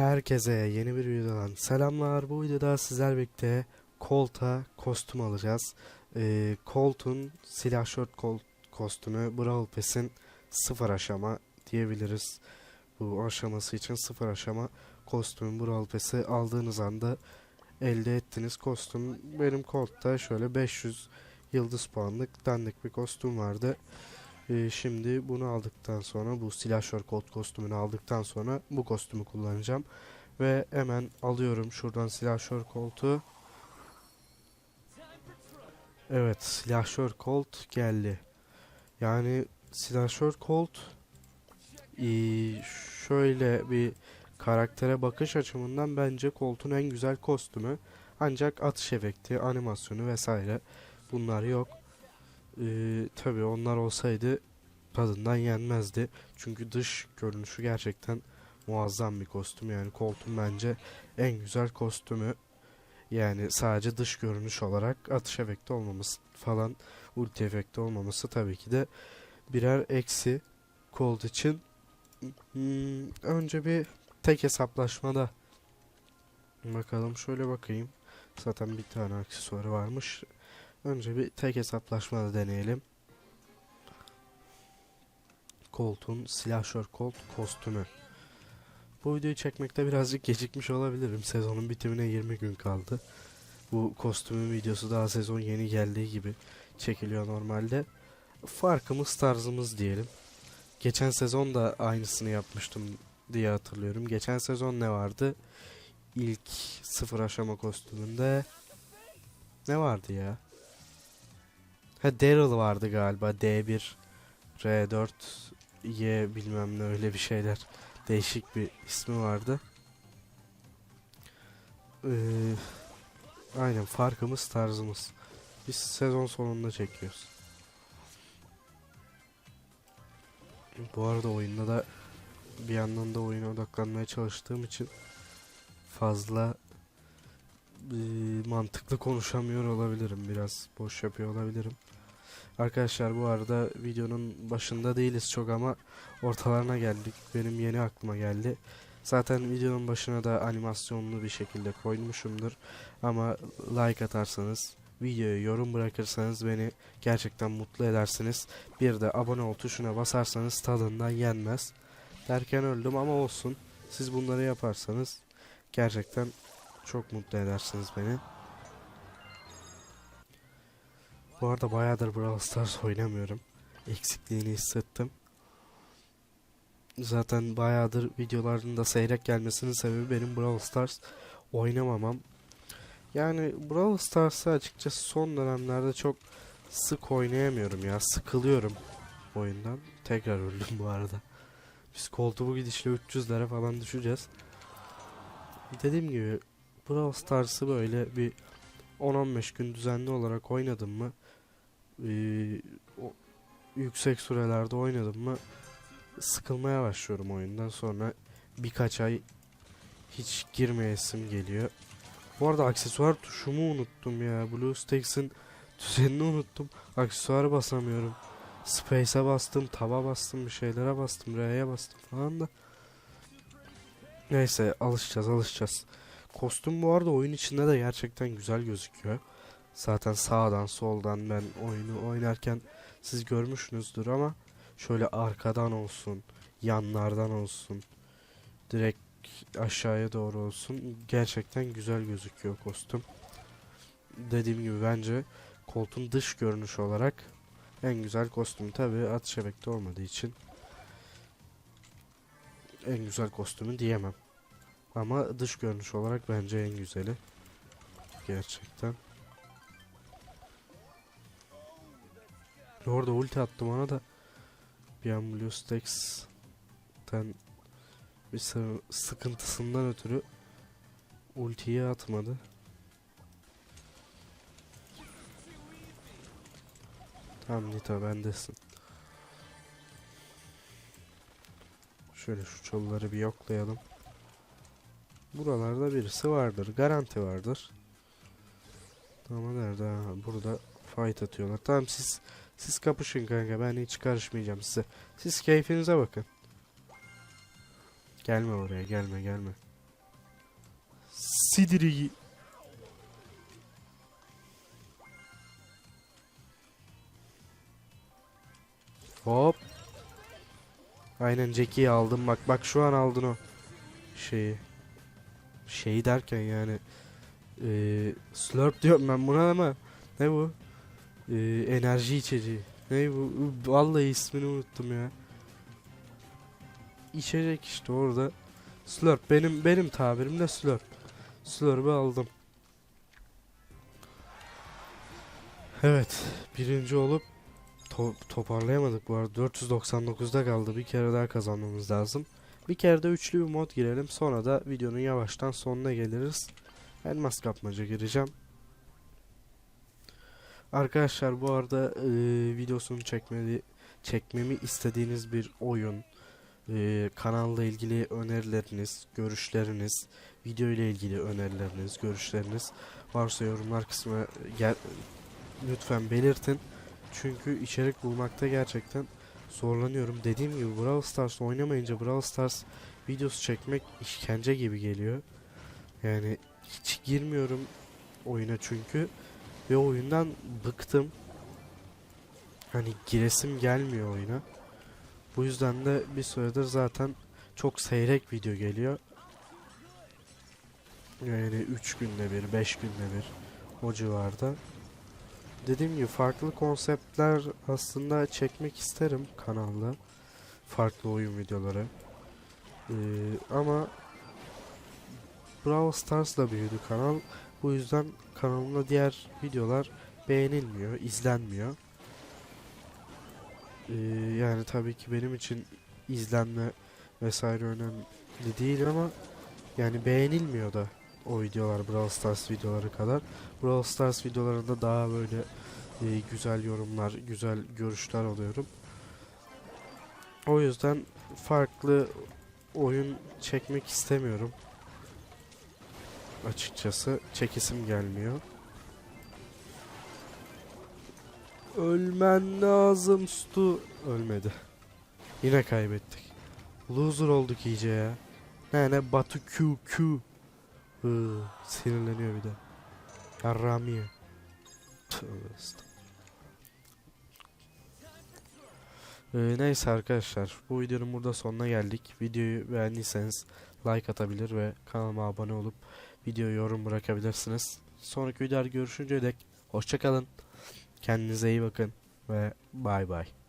Herkese yeni bir videodan selamlar. Bu videoda sizler birlikte Colt'a kostüm alacağız. Ee, Colt'un silah short Colt kostümü Brawl Pass'in sıfır aşama diyebiliriz. Bu aşaması için sıfır aşama kostümün Brawl Pass'i aldığınız anda elde ettiğiniz kostüm. Benim Colt'ta şöyle 500 yıldız puanlık dandik bir kostüm vardı. Ee, şimdi bunu aldıktan sonra bu silahşör Colt kostümünü aldıktan sonra bu kostümü kullanacağım. Ve hemen alıyorum şuradan silahşör Colt'u. Evet silahşör Colt geldi. Yani silahşör Colt ee, şöyle bir karaktere bakış açımından bence Colt'un en güzel kostümü. Ancak atış efekti, animasyonu vesaire bunlar yok. Ee, tabii onlar olsaydı tadından yenmezdi. Çünkü dış görünüşü gerçekten muazzam bir kostüm. Yani Colt'un bence en güzel kostümü. Yani sadece dış görünüş olarak atış efekti olmaması falan, ulti efekti olmaması tabii ki de birer eksi Colt için. Hmm, önce bir tek hesaplaşmada bakalım şöyle bakayım. Zaten bir tane aksesuarı varmış. Önce bir tek hesaplaşmada deneyelim. Colt'un silahşör Colt kostümü. Bu videoyu çekmekte birazcık gecikmiş olabilirim. Sezonun bitimine 20 gün kaldı. Bu kostümün videosu daha sezon yeni geldiği gibi çekiliyor normalde. Farkımız tarzımız diyelim. Geçen sezon da aynısını yapmıştım diye hatırlıyorum. Geçen sezon ne vardı? İlk sıfır aşama kostümünde ne vardı ya? Ha Daryl vardı galiba. D1 R4 Y bilmem ne öyle bir şeyler. Değişik bir ismi vardı. Ee, aynen farkımız tarzımız. Biz sezon sonunda çekiyoruz. Bu arada oyunda da bir yandan da oyuna odaklanmaya çalıştığım için fazla e, mantıklı konuşamıyor olabilirim. Biraz boş yapıyor olabilirim. Arkadaşlar bu arada videonun başında değiliz çok ama ortalarına geldik. Benim yeni aklıma geldi. Zaten videonun başına da animasyonlu bir şekilde koymuşumdur. Ama like atarsanız, videoya yorum bırakırsanız beni gerçekten mutlu edersiniz. Bir de abone ol tuşuna basarsanız tadından yenmez. Derken öldüm ama olsun. Siz bunları yaparsanız gerçekten çok mutlu edersiniz beni. Bu arada bayağıdır Brawl Stars oynamıyorum. Eksikliğini hissettim. Zaten bayağıdır videolarında seyrek gelmesinin sebebi benim Brawl Stars oynamamam. Yani Brawl Stars'ı açıkçası son dönemlerde çok sık oynayamıyorum ya. Sıkılıyorum oyundan. Tekrar öldüm bu arada. Biz koltuğu gidişle 300'lere falan düşeceğiz. Dediğim gibi Brawl Stars'ı böyle bir 10-15 gün düzenli olarak oynadım mı ee, o, yüksek sürelerde oynadım mı sıkılmaya başlıyorum oyundan sonra birkaç ay hiç girmeyesim geliyor. Bu arada aksesuar tuşumu unuttum ya. BlueStacks'in düzenini unuttum. Aksesuar basamıyorum. Space'e bastım, taba bastım, bir şeylere bastım, R'ye bastım falan da. Neyse alışacağız alışacağız. Kostüm bu arada oyun içinde de gerçekten güzel gözüküyor. Zaten sağdan soldan ben oyunu oynarken siz görmüşsünüzdür ama şöyle arkadan olsun, yanlardan olsun, direkt aşağıya doğru olsun gerçekten güzel gözüküyor kostüm. Dediğim gibi bence koltuğun dış görünüş olarak en güzel kostüm tabi atış efekti olmadığı için en güzel kostümü diyemem. Ama dış görünüş olarak bence en güzeli. Gerçekten. Orada ulti attım ona da bir an Blue Stacks'ten bir sı- sıkıntısından ötürü ultiyi atmadı. Tamam Nita bendesin. Şöyle şu çolları bir yoklayalım. Buralarda birisi vardır. Garanti vardır. Ama nerede? Burada fight atıyorlar. Tamam siz siz kapışın kanka. Ben hiç karışmayacağım size. Siz keyfinize bakın. Gelme oraya. Gelme gelme. Sidiri. Hop. Aynen Jackie'yi aldım. Bak bak şu an aldın o şeyi. Şeyi derken yani eee slurp diyorum ben buna ama ne bu? Eee, enerji içeceği. Ne bu? Vallahi ismini unuttum ya. İçecek işte orada. Slurp benim benim tabirimle slurp. Slurp'ı aldım. Evet, birinci olup to- toparlayamadık bu arada. 499'da kaldı. Bir kere daha kazanmamız lazım. Bir kere de üçlü bir mod girelim. Sonra da videonun yavaştan sonuna geliriz. Elmas kapmaca gireceğim. Arkadaşlar bu arada e, videosunu çekmeli, çekmemi istediğiniz bir oyun, e, kanalla ilgili önerileriniz, görüşleriniz, video ile ilgili önerileriniz, görüşleriniz varsa yorumlar kısmına gel, lütfen belirtin. Çünkü içerik bulmakta gerçekten zorlanıyorum. Dediğim gibi Brawl Stars oynamayınca Brawl Stars videosu çekmek işkence gibi geliyor. Yani hiç girmiyorum oyuna çünkü ve oyundan bıktım. Hani giresim gelmiyor oyuna. Bu yüzden de bir süredir zaten çok seyrek video geliyor. Yani 3 günde bir, 5 günde bir o civarda. Dediğim gibi farklı konseptler aslında çekmek isterim kanalda. Farklı oyun videoları. Ee, ama Brawl Stars'la büyüdü kanal. Bu yüzden kanalımda diğer videolar beğenilmiyor, izlenmiyor. Ee, yani tabii ki benim için izlenme vesaire önemli değil ama yani beğenilmiyor da o videolar Brawl Stars videoları kadar. Brawl Stars videolarında daha böyle e, güzel yorumlar, güzel görüşler alıyorum. O yüzden farklı oyun çekmek istemiyorum. Açıkçası çekisim gelmiyor. Ölmen lazım Stu. Ölmedi. Yine kaybettik. Loser olduk iyice ya. Ne ne Batu Q Q. Hı, sinirleniyor bir de. Yarramiye. Ee, neyse arkadaşlar bu videonun burada sonuna geldik. Videoyu beğendiyseniz like atabilir ve kanalıma abone olup videoya yorum bırakabilirsiniz. Sonraki videoda görüşünceye dek hoşçakalın. Kendinize iyi bakın ve bay bay.